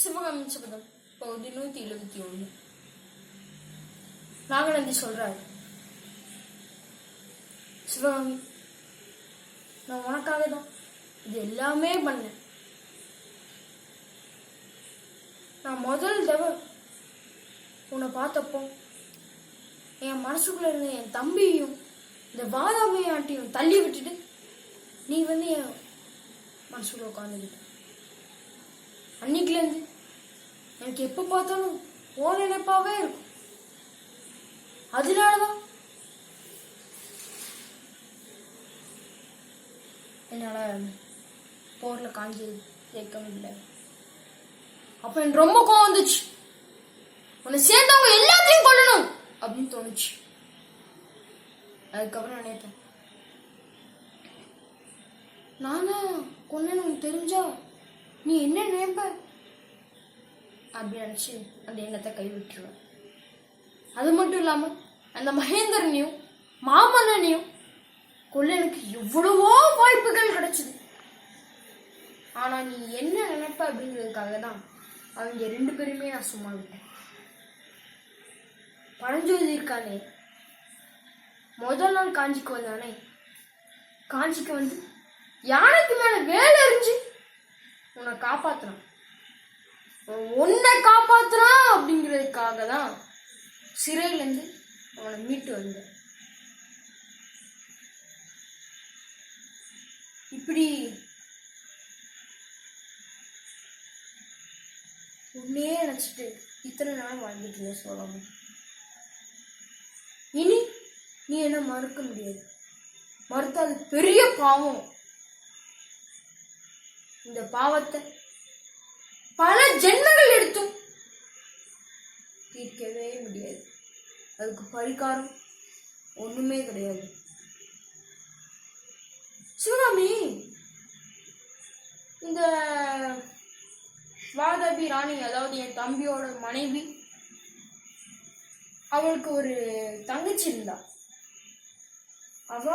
சிவகாமி சபதம் பகுதி நூத்தி எழுபத்தி ஒண்ணு. நாகநந்தி சொல்றாரு. சிவகாமி நான் உனக்காக தான் இது எல்லாமே பண்ணேன். நான் முதல் தடவை உன்னை பார்த்தப்போ என் மனசுக்குள்ள இருந்த என் தம்பியையும் இந்த பாதாமி ஆண்டியும் தள்ளி விட்டுட்டு நீ வந்து என் மனசுக்குள்ள உட்காந்துக்கிட்ட அன்னைக்குலேருந்து எனக்கு எப்போ பார்த்தாலும் ஓ நினைப்பாவே இருக்கும். அதனாலதான் என்னால் போரில் காஞ்சி ஜெயிக்க முடியல. அப்போ எனக்கு ரொம்ப கோவம் வந்துச்சு. உன்னை சேர்ந்தவங்க எல்லாத்தையும் கொள்ளணும் அப்படின்னு தோணுச்சு. அதுக்கப்புறம் நினைப்பேன் நானா கொன்னேன்னு உனக்கு தெரிஞ்சா நீ என்ன நினைப்ப அப்படி நினச்சி அந்த எண்ணத்தை கைவிட்டுருவேன். அது மட்டும் இல்லாமல் அந்த மகேந்திரனையும் மாமன்னனையும் கொள்ள எனக்கு எவ்வளவோ வாய்ப்புகள் கிடைச்சிது. ஆனால் நீ என்ன நினைப்ப அப்படிங்கிறதுக்காக தான் அவங்க ரெண்டு பேருமே நான் சும்மா விட்டேன். பழஞ்சோதி இருக்கானே. முதல் நாள் காஞ்சிக்கு வந்தானே. காஞ்சிக்கு வந்து யானைக்கு மேலே வேலை அறிஞ்சு உன்னை காப்பாத்துறான் உன்னை காப்பாத்துறான் அப்படிங்கிறதுக்காக தான் சிறையிலேருந்து அவனை மீட்டு வந்தேன். இப்படி உன்னே நினச்சிட்டு இத்தனை நாள் வாழ்ந்துட்டு இருந்த சொல்லாம இனி நீ என்ன மறுக்க முடியாது. மறுத்தால் அது பெரிய பாவம். இந்த பாவத்தை பல ஜென்மங்கள் எடுத்தும் தீர்க்கவே முடியாது. அதுக்கு பரிகாரம் ஒண்ணுமே கிடையாது. சிவகாமி இந்த வாதாபி ராணி அதாவது என் தம்பியோட மனைவி அவளுக்கு ஒரு தங்கச்சி இருந்தா. அவ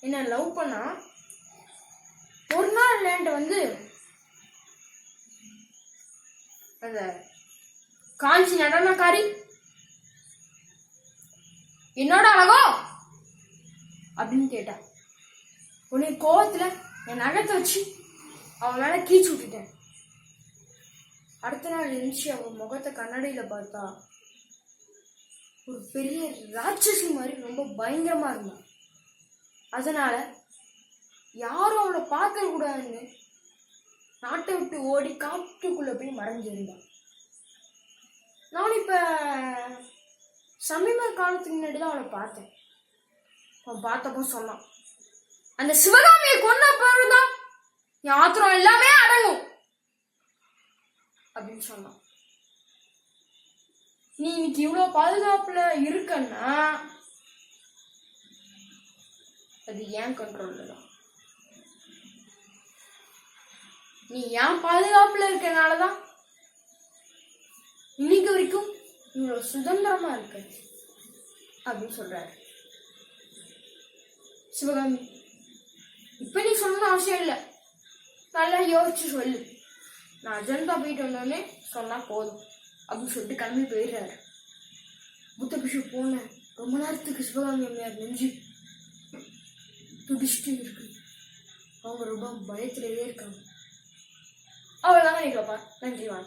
என்ன லவ் பண்ணா? ஒரு நாள் லேண்ட் வந்து அந்த காஞ்சி நடனக்காரி. என்னோட அழகோ? அப்படின்னு கேட்டா உன்னை கோவத்துல என் நகத்தை வச்சு அவன் மேல கீச்சு விட்டுட்டேன். அடுத்த நாள் எழுந்துச்சு அவன் முகத்தை கண்ணாடியில பார்த்தா ஒரு பெரிய ராட்சசி மாதிரி ரொம்ப பயங்கரமா இருந்தான். அதனால யாரும் அவளை பார்க்க கூடாதுன்னு நாட்டை விட்டு ஓடி காட்டுக்குள்ள போய் மறைஞ்சிருந்தான் நான் இப்ப சமீப காலத்துக்கு முன்னாடி தான் அவளை பார்த்தேன். அவன் பார்த்தப்போ சொன்னான் அந்த சிவகாமியை கொன்ன பிறகுதான் என் ஆத்திரம் எல்லாமே அடங்கும். அப்படின்னு சொன்னான். நீ இன்னைக்கு இவ்வளவு பாதுகாப்புல இருக்கன்னா அது ஏன் கண்ட்ரோல்ல தான்? நீ ஏன் பாதுகாப்புல இருக்கனாலதான் இன்னைக்கு வரைக்கும் இவ்வளவு சுதந்திரமா இருக்க அப்படின்னு சொல்றாரு. சிவகாமி இப்ப நீ சொல்லணும்னு அவசியம் இல்லை. நல்லா யோசிச்சு சொல்லு. நான் அஜந்தா போயிட்டு வந்தோடனே சொன்னா போதும் அப்படின்னு சொல்லிட்டு கிளம்பி போயிடுறாரு. புத்த பிஷு போனேன் ரொம்ப நேரத்துக்கு சிவகாமி அம்மையார் நெஞ்சு துடிச்சிட்டு இருக்கு. அவங்க ரொம்ப பயத்திலேயே இருக்காங்க. 那我先跟你说吧，那你继续玩。